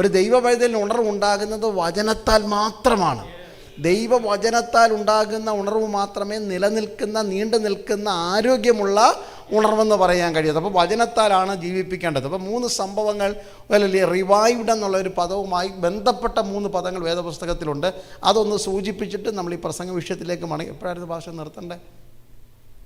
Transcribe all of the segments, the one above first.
ഒരു ദൈവവൈതലിന് ഉണർവുണ്ടാകുന്നത് വചനത്താൽ മാത്രമാണ്. ദൈവവചനത്താൽ ഉണ്ടാകുന്ന ഉണർവ് മാത്രമേ നിലനിൽക്കുന്ന നീണ്ടു നിൽക്കുന്ന ആരോഗ്യമുള്ള ഉണർവെന്ന് പറയാൻ കഴിയുന്നത് അപ്പോൾ വചനത്താലാണ് ജീവിപ്പിക്കേണ്ടത്. അപ്പോൾ മൂന്ന് സംഭവങ്ങൾ അല്ലെങ്കിൽ റിവൈവ്ഡ് എന്നുള്ള ഒരു പദവുമായി ബന്ധപ്പെട്ട മൂന്ന് പദങ്ങൾ വേദപുസ്തകത്തിലുണ്ട്. അതൊന്ന് സൂചിപ്പിച്ചിട്ട് നമ്മൾ ഈ പ്രസംഗ വിഷയത്തിലേക്ക് മടങ്ങി. എപ്പോഴായിരുന്നു ഭാഷ നിർത്തണ്ടേ?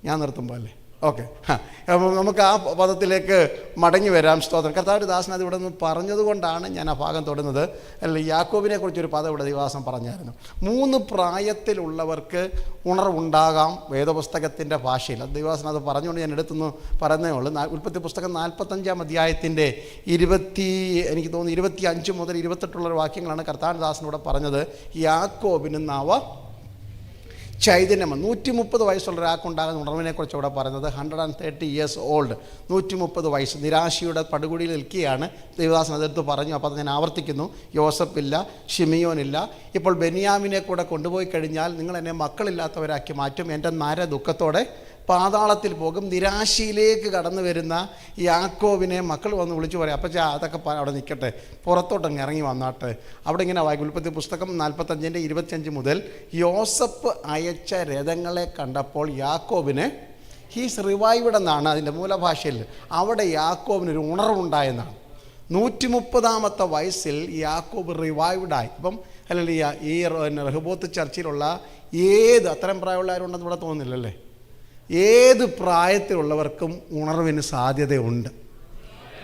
ഞാൻ നിർത്തുമ്പോൾ അല്ലേ ഓക്കെ. അപ്പം നമുക്ക് ആ പദത്തിലേക്ക് മടങ്ങി വരാം. സ്തോത്രം. കർത്താവ് ദാസൻ അത് ഇവിടെ നിന്ന് പറഞ്ഞതുകൊണ്ടാണ് ഞാൻ ആ ഭാഗം തൊടുന്നത്. അല്ല യാക്കോബിനെ കുറിച്ചൊരു പദം ഇവിടെ ദിവാസം പറഞ്ഞായിരുന്നു. മൂന്ന് പ്രായത്തിലുള്ളവർക്ക് ഉണർവുണ്ടാകാം വേദപുസ്തകത്തിന്റെ ഭാഷയിൽ. അത് ദിവാസൻ അത് പറഞ്ഞുകൊണ്ട് ഞാൻ എടുത്തുനിന്ന് പറയുന്നേ ഉള്ളൂ. ഉൽപ്പത്തി പുസ്തകം നാൽപ്പത്തഞ്ചാം അധ്യായത്തിന്റെ ഇരുപത്തി എനിക്ക് തോന്നുന്നു ഇരുപത്തി അഞ്ച് മുതൽ ഇരുപത്തെട്ടുള്ള വാക്യങ്ങളാണ് കർത്താവ് ദാസനോട് പറഞ്ഞത്. യാക്കോബിന് നാവ ചൈതന്യം നൂറ്റി മുപ്പത് വയസ്സുള്ള ഒരാൾക്കുണ്ടാകുന്ന ഉണർവിനെക്കുറിച്ച് ഇവിടെ പറയുന്നത് hundred and thirty years old നൂറ്റി മുപ്പത് വയസ്സ്. നിരാശയുടെ പടുകുടിയിൽ നിൽക്കുകയാണ് ദേവദാസൻ അതെടുത്ത് പറഞ്ഞു. അപ്പോൾ ഞാൻ ആവർത്തിക്കുന്നു. യോസഫില്ല ഷിമിയോനില്ല ഇപ്പോൾ ബെനിയാമിനെ കൂടെ കൊണ്ടുപോയി കഴിഞ്ഞാൽ നിങ്ങൾ എന്നെ മക്കളില്ലാത്തവരാക്കി മാറ്റും. എന്റെ നര ദുഃഖത്തോടെ പാതാളത്തിൽ പോകും. നിരാശയിലേക്ക് കടന്നു വരുന്ന യാക്കോവിനെ മക്കൾ വന്ന് വിളിച്ചു പറയും അപ്പം അതൊക്കെ അവിടെ നിൽക്കട്ടെ പുറത്തോട്ടങ്ങ് ഇറങ്ങി വന്നാട്ടെ. അവിടെ ഇങ്ങനെ വായിക്കും. ഉൽപ്പത്തി പുസ്തകം നാൽപ്പത്തഞ്ചിന്റെ ഇരുപത്തിയഞ്ച് മുതൽ യോസഫ് അയച്ച രഥങ്ങളെ കണ്ടപ്പോൾ യാക്കോബിന് ഹീസ് റിവൈവ്ഡ് എന്നാണ് അതിന്റെ മൂലഭാഷയിൽ അവിടെ യാക്കോബിനൊരു ഉണർവുണ്ടായെന്നാണ്. നൂറ്റി മുപ്പതാമത്തെ വയസ്സിൽ യാക്കോബ് റിവൈവ്ഡായി ഇപ്പം അല്ലെങ്കിൽ ഈ റഹബോത്ത് ചർച്ചിലുള്ള ഏത് അത്തരം പ്രായമുള്ളവരുണ്ടെന്ന് ഇവിടെ തോന്നുന്നില്ലല്ലേ? ഏത് പ്രായത്തിലുള്ളവർക്കും ഉണർവിന് സാധ്യതയുണ്ട്.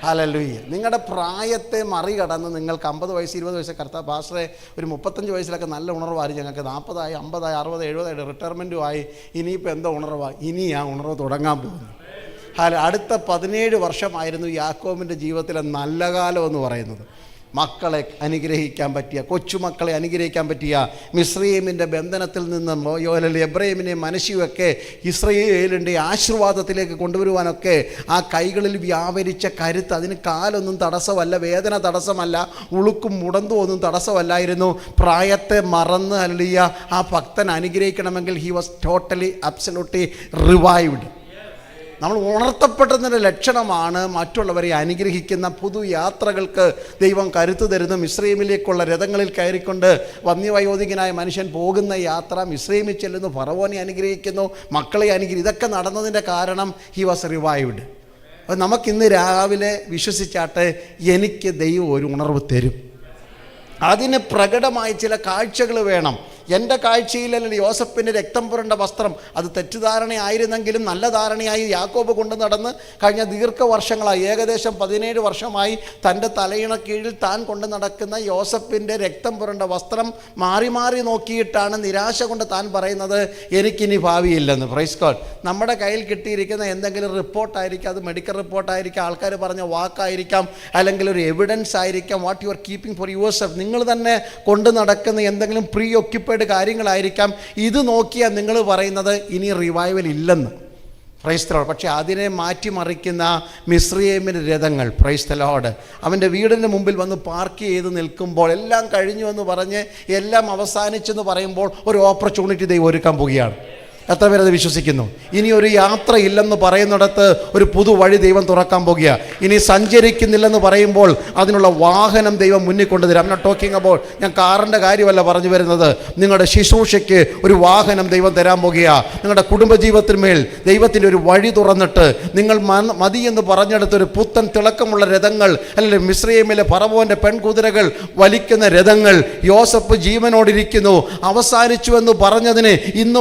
ഹലലുയ്യ നിങ്ങളുടെ പ്രായത്തെ മറികടന്ന് നിങ്ങൾക്ക് അമ്പത് വയസ്സ് ഇരുപത് വയസ്സ് കർത്ത പാസ്റ്ററെ ഒരു മുപ്പത്തഞ്ച് വയസ്സിലൊക്കെ നല്ല ഉണർവായി ഞങ്ങൾക്ക് നാൽപ്പതായി അമ്പതായി അറുപത് എഴുപതായി റിട്ടയർമെന്റുമായി ഇനിയിപ്പോൾ എന്തോ ഉണർവായി ഇനി ആ ഉണർവ് തുടങ്ങാൻ പോകുന്നു. ഹല അടുത്ത പതിനേഴ് വർഷമായിരുന്നു യാക്കോബിന്റെ ജീവിതത്തിലെ നല്ല കാലം എന്ന് പറയുന്നത്. മക്കളെ അനുഗ്രഹിക്കാൻ പറ്റിയ കൊച്ചുമക്കളെ അനുഗ്രഹിക്കാൻ പറ്റിയ മിശ്രീമിന്റെ ബന്ധനത്തിൽ നിന്നും യോലൽ എബ്രഹീമിനെ മനസ്സിയൊക്കെ ഇസ്രയേലിന്റെ ആശീർവാദത്തിലേക്ക് കൊണ്ടുവരുവാനൊക്കെ ആ കൈകളിൽ വ്യാപരിച്ച കരുത്ത് അതിന് കാലൊന്നും തടസ്സമല്ല വേദന തടസ്സമല്ല ഉളുക്കും മുടന്തും ഒന്നും തടസ്സമല്ലായിരുന്നു. പ്രായത്തെ മറന്ന് അല്ലിയ ആ ഭക്തൻ അനുഗ്രഹിക്കണമെങ്കിൽ he was totally absolutely revived നമ്മൾ ഉണർത്തപ്പെട്ടതിന്റെ ലക്ഷണമാണ് മറ്റുള്ളവരെ അനുഗ്രഹിക്കുന്ന പുതു യാത്രകൾക്ക് ദൈവം കരുത്തു തരുന്നു. മിശ്രീമിലേക്കുള്ള രഥങ്ങളിൽ കയറിക്കൊണ്ട് വന്യവയോധികനായ മനുഷ്യൻ പോകുന്ന യാത്ര മിശ്രീമിൽ ചെല്ലുന്നു. ഫറവോനെ അനുഗ്രഹിക്കുന്നു മക്കളെ അനുഗ്രഹി ഇതൊക്കെ നടന്നതിന്റെ കാരണം ഹി വാസ് റിവൈവ്ഡ് അപ്പോൾ നമുക്കിന്ന് രാവിലെ വിശ്വസിച്ചാട്ടെ എനിക്ക് ദൈവം ഒരു ഉണർവ് തരും. അതിന് പ്രകടമായ ചില കാഴ്ചകൾ വേണം. എന്റെ കാഴ്ചയിലല്ല യോസഫിന്റെ രക്തം പുരണ്ട വസ്ത്രം. അത് തെറ്റിദ്ധാരണയായിരുന്നെങ്കിലും നല്ല ധാരണയായി യാക്കോബ് കൊണ്ടു നടന്ന് കഴിഞ്ഞ ദീർഘവർഷങ്ങളായി ഏകദേശം പതിനേഴ് വർഷമായി തന്റെ തലയിണ കീഴിൽ താൻ കൊണ്ട് നടക്കുന്ന യോസഫിന്റെ രക്തം പുരണ്ട വസ്ത്രം മാറി മാറി നോക്കിയിട്ടാണ് നിരാശ കൊണ്ട് താൻ പറയുന്നത്. എനിക്കിനി ഭാവിയില്ലെന്ന്. പ്രൈസ് കോൾ നമ്മുടെ കയ്യിൽ കിട്ടിയിരിക്കുന്ന എന്തെങ്കിലും റിപ്പോർട്ടായിരിക്കാം അത് മെഡിക്കൽ റിപ്പോർട്ടായിരിക്കാം ആൾക്കാർ പറഞ്ഞ വാക്കായിരിക്കാം അല്ലെങ്കിൽ ഒരു എവിഡൻസ് ആയിരിക്കാം. What you are keeping for yourself നിങ്ങൾ തന്നെ കൊണ്ട് നടക്കുന്ന എന്തെങ്കിലും പ്രീ കാര്യങ്ങളായിരിക്കാം. ഇത് നോക്കിയാൽ നിങ്ങൾ പറയുന്നത് ഇനി റിവൈവൽ ഇല്ലെന്ന്. പ്രൈസ്തലോട് പക്ഷേ അതിനെ മാറ്റിമറിക്കുന്ന മിശ്രിയേമിന്റെ രഥങ്ങൾ പ്രൈസ്തലോട് അവന്റെ വീടിന് മുമ്പിൽ വന്ന് പാർക്ക് ചെയ്ത് നിൽക്കുമ്പോൾ എല്ലാം കഴിഞ്ഞു എന്ന് പറഞ്ഞ് എല്ലാം അവസാനിച്ചെന്ന് പറയുമ്പോൾ ഒരു ഓപ്പർച്യൂണിറ്റി ദൈവം ഒരുക്കാൻ പോവുകയാണ്. എത്ര പേരത് വിശ്വസിക്കുന്നു? ഇനി ഒരു യാത്രയില്ലെന്ന് പറയുന്നിടത്ത് ഒരു പുതുവഴി ദൈവം തുറക്കാൻ പോകുക ഇനി സഞ്ചരിക്കുന്നില്ലെന്ന് പറയുമ്പോൾ അതിനുള്ള വാഹനം ദൈവം മുന്നിൽ കൊണ്ടുതരും. അമ്മ ടോക്കിംഗ് അപ്പോൾ ഞാൻ കാറിന്റെ കാര്യമല്ല പറഞ്ഞു വരുന്നത്. നിങ്ങളുടെ ശുശ്രൂഷയ്ക്ക് ഒരു വാഹനം ദൈവം തരാൻ പോകുക നിങ്ങളുടെ കുടുംബജീവിതത്തിന്മേൽ ദൈവത്തിന്റെ ഒരു വഴി തുറന്നിട്ട് നിങ്ങൾ മതി എന്ന് പറഞ്ഞെടുത്ത് ഒരു പുത്തൻ തിളക്കമുള്ള രഥങ്ങൾ അല്ലെങ്കിൽ മിശ്രയമിലെ പറവോന്റെ പെൺകുതിരകൾ വലിക്കുന്ന രഥങ്ങൾ യോസഫ് ജീവനോടിരിക്കുന്നു. അവസാനിച്ചു എന്ന് പറഞ്ഞതിന് ഇന്നും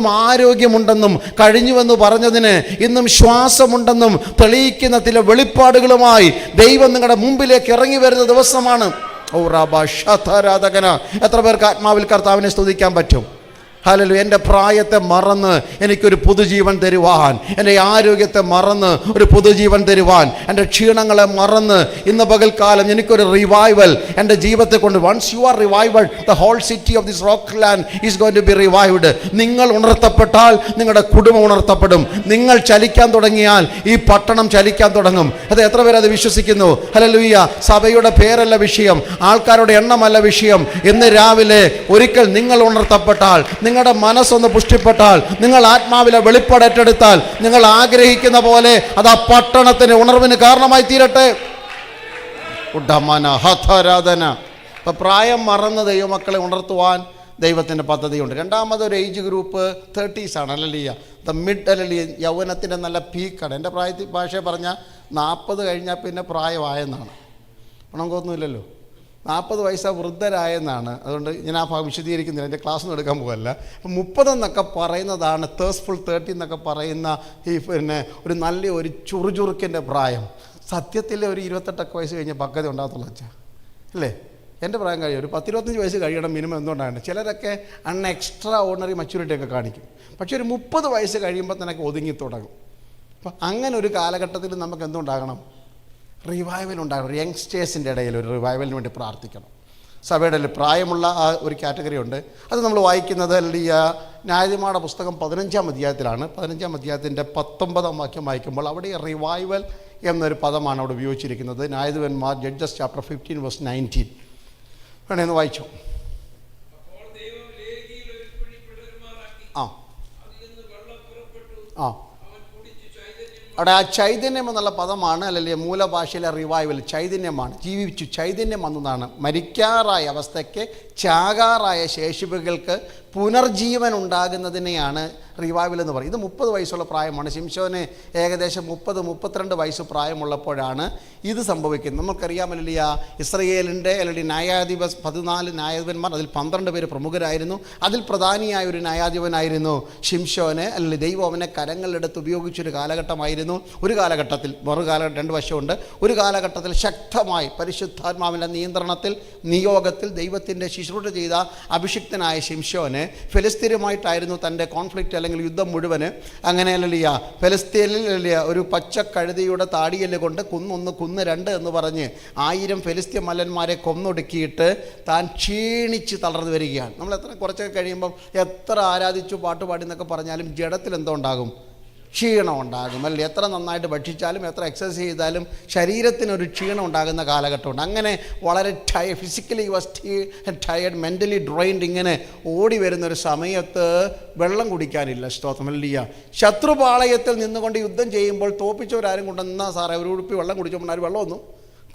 ആരോഗ്യമുണ്ടെന്നും കഴിഞ്ഞുവെന്ന് പറഞ്ഞതിന് ഇന്നും ശ്വാസമുണ്ടെന്നും തെളിയിക്കുന്ന ചില വെളിപ്പാടുകളുമായി ദൈവം നിങ്ങളുടെ മുമ്പിലേക്ക് ഇറങ്ങി വരുന്ന ദിവസമാണ്. ഔറാബ റാബ ശതാരാധകന. എത്ര പേർക്ക് ആത്മാവിൽ കർത്താവിനെ സ്തുതിക്കാൻ പറ്റും? ഹലലു എന്റെ പ്രായത്തെ മറന്ന് എനിക്കൊരു പുതുജീവൻ തരുവാൻ. എന്റെ ആരോഗ്യത്തെ മറന്ന് ഒരു പുതുജീവൻ തരുവാൻ. എന്റെ ക്ഷീണങ്ങളെ മറന്ന് ഇന്ന് പകൽക്കാലം എനിക്കൊരു റിവൈവൽ എന്റെ ജീവിതത്തെ കൊണ്ട് once you are revival the whole city of this rock land is going to be revived നിങ്ങൾ ഉണർത്തപ്പെട്ടാൽ നിങ്ങളുടെ കുടുംബം ഉണർത്തപ്പെടും. നിങ്ങൾ ചലിക്കാൻ തുടങ്ങിയാൽ ഈ പട്ടണം ചലിക്കാൻ തുടങ്ങും. അത് എത്ര പേരത് വിശ്വസിക്കുന്നു? ഹലലുയ്യ സഭയുടെ പേരല്ല വിഷയം. ആൾക്കാരുടെ എണ്ണമല്ല വിഷയം. ഇന്ന് രാവിലെ ഒരിക്കൽ നിങ്ങൾ ഉണർത്തപ്പെട്ടാൽ നിങ്ങളുടെ മനസ്സൊന്ന് പുഷ്ടിപ്പെട്ടാൽ നിങ്ങൾ ആത്മാവിലെ വെളിപ്പാടേറ്റെടുത്താൽ നിങ്ങൾ ആഗ്രഹിക്കുന്ന പോലെ അത് ആ പട്ടണത്തിന് ഉണർവിന് കാരണമായി തീരട്ടെ. ഉഡമന അപ്പോൾ പ്രായം മറന്ന ദൈവമക്കളെ ഉണർത്തുവാൻ ദൈവത്തിന്റെ പദ്ധതിയുണ്ട്. രണ്ടാമത് ഒരു ഏജ് ഗ്രൂപ്പ് തേർട്ടീസാണ് അലലിയ ദ മിഡ് അലലിയ യൗവനത്തിന്റെ നല്ല പീക്കാണ് എന്റെ പ്രായത്തിൽ ഭാഷ പറഞ്ഞാൽ നാൽപ്പത് കഴിഞ്ഞാൽ പിന്നെ പ്രായമായെന്നാണ്. ഉണക്കൊന്നുമില്ലല്ലോ നാൽപ്പത് വയസ്സ വൃദ്ധരായെന്നാണ്. അതുകൊണ്ട് ഞാൻ ആ ഭാഗം വിശദീകരിക്കുന്നില്ല. എന്റെ ക്ലാസ് ഒന്നും എടുക്കാൻ പോകല്ല അപ്പം മുപ്പതെന്നൊക്കെ പറയുന്നതാണ് തേഴ്സ്ഫുൾ തേർട്ടി എന്നൊക്കെ പറയുന്ന ഈ പിന്നെ ഒരു നല്ല ഒരു ചുറുചുറുക്കിന്റെ പ്രായം. സത്യത്തിൽ ഒരു ഇരുപത്തെട്ടൊക്കെ വയസ്സ് കഴിഞ്ഞ പക്വത ഉണ്ടാകത്തുള്ളൂ അച്ഛാ. അല്ലേ? എന്റെ പ്രായം കഴിയും. ഒരു പത്തിരുപത്തഞ്ച് വയസ്സ് കഴിയണം മിനിമം എന്തുകൊണ്ടാണ്? ചിലരൊക്കെ അൺ എക്സ്ട്രാ ഓർഡിനറി മച്യൂരിറ്റി ഒക്കെ കാണിക്കും. പക്ഷേ ഒരു മുപ്പത് വയസ്സ് കഴിയുമ്പോൾ തന്നെ ഒതുങ്ങി തുടങ്ങും. അപ്പം അങ്ങനെ ഒരു കാലഘട്ടത്തിൽ നമുക്ക് എന്തുണ്ടാകണം? റിവൈവൽ ഉണ്ടാകണം. ഒരു യങ്സ്റ്റേഴ്സിന്റെ ഇടയിൽ ഒരു റിവൈവലിന് വേണ്ടി പ്രാർത്ഥിക്കണം. സഭയുടെ പ്രായമുള്ള ആ ഒരു കാറ്റഗറി ഉണ്ട്. അത് നമ്മൾ വായിക്കുന്നത് അല്ലെങ്കിൽ ആ ന്യായതിമാടെ പുസ്തകം പതിനഞ്ചാം അധ്യായത്തിലാണ്. പതിനഞ്ചാം അധ്യായത്തിന്റെ പത്തൊമ്പതാം വാക്യം വായിക്കുമ്പോൾ അവിടെ റിവൈവൽ എന്നൊരു പദമാണ് അവിടെ ഉപയോഗിച്ചിരിക്കുന്നത്. ന്യായാധിപന്മാർ judges chapter fifteen verse nineteen വേണേ ഒന്ന് വായിച്ചോ? ആ. ആ. അവിടെ ആ ചൈതന്യം എന്നുള്ള പദമാണ് അല്ലെങ്കിൽ മൂലഭാഷയിലെ റിവൈവൽ ചൈതന്യമാണ്. ജീവിച്ചു ചൈതന്യം വന്നതാണ്. മരിക്കാറായ അവസ്ഥയ്ക്ക് ചാകാറായ ശേഷിപ്പുകൾക്ക് പുനർജീവൻ ഉണ്ടാകുന്നതിനെയാണ് റിവൈവൽ എന്ന് പറയുന്നത്. ഇത് മുപ്പത് വയസ്സുള്ള പ്രായമാണ്. ശിംശോന് ഏകദേശം മുപ്പത് മുപ്പത്തിരണ്ട് വയസ്സ് പ്രായമുള്ളപ്പോഴാണ് ഇത് സംഭവിക്കുന്നത്. നമുക്കറിയാമല്ല ഇസ്രയേലിന്റെ അല്ലെങ്കിൽ ന്യായാധിപ പതിനാല് ന്യായാധിപന്മാർ അതിൽ പന്ത്രണ്ട് പേര് പ്രമുഖരായിരുന്നു. അതിൽ പ്രധാനിയായ ഒരു ന്യായാധിപനായിരുന്നു ഷിംഷോന് അല്ലെങ്കിൽ ദൈവം അവനെ കരങ്ങളിലെടുത്ത് ഉപയോഗിച്ചൊരു കാലഘട്ടമായിരുന്നു. ഒരു കാലഘട്ടത്തിൽ മറു കാലഘട്ടം രണ്ട് വശമുണ്ട്. ഒരു കാലഘട്ടത്തിൽ ശക്തമായി പരിശുദ്ധാത്മാവിന്റെ നിയന്ത്രണത്തിൽ നിയോഗത്തിൽ ദൈവത്തിന്റെ ശുശ്രൂഷ ചെയ്ത അഭിഷിക്തനായ ശിംഷോന് ഫെലിസ്തീനുമായിട്ടായിരുന്നു തന്റെ കോൺഫ്ലിക്റ്റ് അല്ലെങ്കിൽ യുദ്ധം മുഴുവൻ. അങ്ങനെ അല്ലല്ല ഫലസ്തീനിൽ അല്ലിയ ഒരു പച്ച കഴുതിയുടെ താടിയൽ കൊണ്ട് കുന്നൊന്ന് കുന്ന് രണ്ട് എന്ന് പറഞ്ഞ് ആയിരം ഫെലിസ്തീൻ മല്ലന്മാരെ കൊന്നൊടുക്കിയിട്ട് താൻ ക്ഷീണിച്ച് തളർന്നു വരികയാണ്. നമ്മൾ എത്ര കുറച്ചൊക്കെ കഴിയുമ്പം എത്ര ആരാധിച്ചു പാട്ടുപാടി എന്നൊക്കെ പറഞ്ഞാലും ജഡത്തിൽ എന്തോ ഉണ്ടാകും. ക്ഷീണം ഉണ്ടാകും അല്ലേ? എത്ര നന്നായിട്ട് ഭക്ഷിച്ചാലും എത്ര എക്സസൈസ് ചെയ്താലും ശരീരത്തിനൊരു ക്ഷീണം ഉണ്ടാകുന്ന കാലഘട്ടമുണ്ട്. അങ്ങനെ വളരെ ടയ physically was tired mentally drained ഇങ്ങനെ ഓടി വരുന്ന ഒരു സമയത്ത് വെള്ളം കുടിക്കാനില്ല. സ്തോത്രമല്ലിയ ശത്രുപാളയത്തിൽ നിന്നുകൊണ്ട് യുദ്ധം ചെയ്യുമ്പോൾ തോപ്പിച്ചവരാരും കൊണ്ടുവന്ന സാറേ ഒരു ഉടുപ്പി വെള്ളം കുടിച്ചപ്പോൾ ആരും വെള്ളമൊന്നും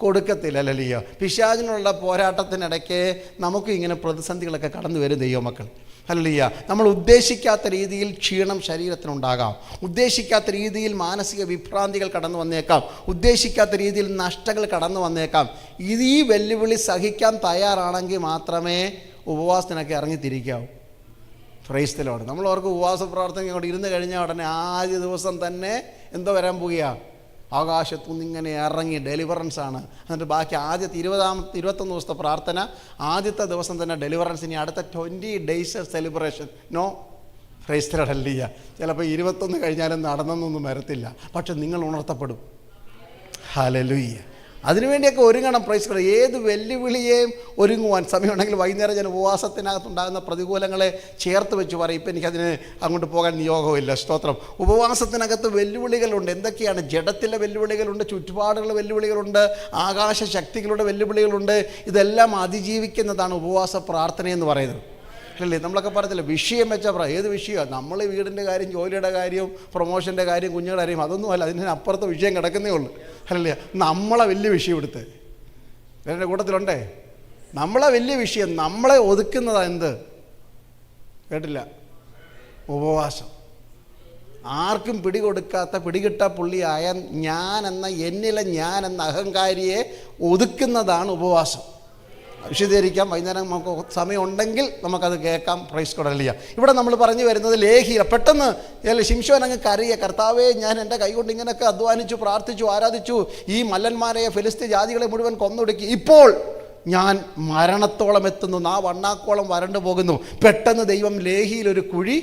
കൊടുക്കത്തില്ല. ലലിയ പിശാചിനുള്ള പോരാട്ടത്തിനിടയ്ക്ക് നമുക്ക് ഇങ്ങനെ പ്രതിസന്ധികളൊക്കെ കടന്നു വരും ദൈവമക്കൾ. അല്ലയ്യ നമ്മൾ ഉദ്ദേശിക്കാത്ത രീതിയിൽ ക്ഷീണം ശരീരത്തിനുണ്ടാകാം. ഉദ്ദേശിക്കാത്ത രീതിയിൽ മാനസിക വിഭ്രാന്തികൾ കടന്നു വന്നേക്കാം. ഉദ്ദേശിക്കാത്ത രീതിയിൽ നഷ്ടങ്ങൾ കടന്നു വന്നേക്കാം. ഇത് ഈ വെല്ലുവിളി സഹിക്കാൻ തയ്യാറാണെങ്കിൽ മാത്രമേ ഉപവാസത്തിനൊക്കെ ഇറങ്ങിത്തിരിക്കാവൂ ക്രൈസ്തലോട് നമ്മൾ അവർക്ക് ഉപവാസ പ്രാർത്ഥന കൊണ്ട് ഇരുന്ന് കഴിഞ്ഞാൽ ഉടനെ ആദ്യ ദിവസം തന്നെ എന്തോ വരാൻ പോവുകയാണ്. ആകാശത്തുനിന്ന് ഇങ്ങനെ ഇറങ്ങി ഡെലിവറൻസ് ആണ് എന്നിട്ട് ബാക്കി ആദ്യത്തെ ഇരുപതാമത്തെ ഇരുപത്തൊന്ന് ദിവസത്തെ പ്രാർത്ഥന ആദ്യത്തെ ദിവസം തന്നെ ഡെലിവറൻസ് ഇനി അടുത്ത ട്വന്റി ഡേയ്സ് സെലിബ്രേഷൻ നോ ക്രൈസ്തരടല്ലിയ ചിലപ്പോൾ ഇരുപത്തൊന്ന് കഴിഞ്ഞാലും നടന്നൊന്നും വരത്തില്ല. പക്ഷെ നിങ്ങൾ ഉണർത്തപ്പെടും. ഹലലുയ്യ അതിനുവേണ്ടിയൊക്കെ ഒരുങ്ങണം പ്രൈസ് ഏത് വെല്ലുവിളിയെയും ഒരുങ്ങുവാൻ സമയമുണ്ടെങ്കിൽ വൈകുന്നേരം ഞാൻ ഉപവാസത്തിനകത്തുണ്ടാകുന്ന പ്രതികൂലങ്ങളെ ചേർത്ത് വെച്ച് പറയും. ഇപ്പം എനിക്കതിന് അങ്ങോട്ട് പോകാൻ നിയോഗമില്ല സ്തോത്രം. ഉപവാസത്തിനകത്ത് വെല്ലുവിളികളുണ്ട്. എന്തൊക്കെയാണ്? ജഡത്തിലെ വെല്ലുവിളികളുണ്ട് ചുറ്റുപാടുകളുടെ വെല്ലുവിളികളുണ്ട് ആകാശ ശക്തികളുടെ വെല്ലുവിളികളുണ്ട്. ഇതെല്ലാം അതിജീവിക്കുന്നതാണ് ഉപവാസ പ്രാർത്ഥനയെന്ന് പറയുന്നത്. അല്ലേ? നമ്മളൊക്കെ പറഞ്ഞില്ല വിഷയം വെച്ചാൽ പറ ഏത് വിഷയമാണ് നമ്മൾ വീടിന്റെ കാര്യം ജോലിയുടെ കാര്യം പ്രൊമോഷന്റെ കാര്യം കുഞ്ഞുങ്ങളുടെ കാര്യം അതൊന്നുമല്ല അതിന് അപ്പുറത്തെ വിഷയം കിടക്കുന്നേ ഉള്ളൂ. അല്ലേ നമ്മളെ വലിയ വിഷയം എടുത്ത് എന്റെ കൂട്ടത്തിലുണ്ടേ? നമ്മളെ വലിയ വിഷയം നമ്മളെ ഒതുക്കുന്നതാ എന്ത്? കേട്ടില്ല. ഉപവാസം. ആർക്കും പിടികൊടുക്കാത്ത പിടികിട്ട പുള്ളിയായ ഞാൻ എന്ന എന്നിലെ ഞാൻ എന്ന അഹങ്കാരിയെ ഒതുക്കുന്നതാണ് ഉപവാസം. വിശദീകരിക്കാം. വൈകുന്നേരം നമുക്ക് സമയമുണ്ടെങ്കിൽ നമുക്കത് കേൾക്കാം പ്രൈസ് കൊടലിയ ഇവിടെ നമ്മൾ പറഞ്ഞു വരുന്നത് ലേഹിയ പെട്ടെന്ന് ശിംശോൻ അങ്ങ് കരയ കർത്താവേ ഞാൻ എന്റെ കൈകൊണ്ട് ഇങ്ങനെയൊക്കെ അധ്വാനിച്ചു പ്രാർത്ഥിച്ചു ആരാധിച്ചു ഈ മല്ലന്മാരെ ഫിലിസ്തീൻ ജാതികളെ മുഴുവൻ കൊന്നൊടുക്കി. ഇപ്പോൾ ഞാൻ മരണത്തോളം എത്തുന്നു ആ വണ്ണാക്കോളം വരണ്ടു പോകുന്നു. പെട്ടെന്ന് ദൈവം ലേഹിയിൽ ഒരു കുഴി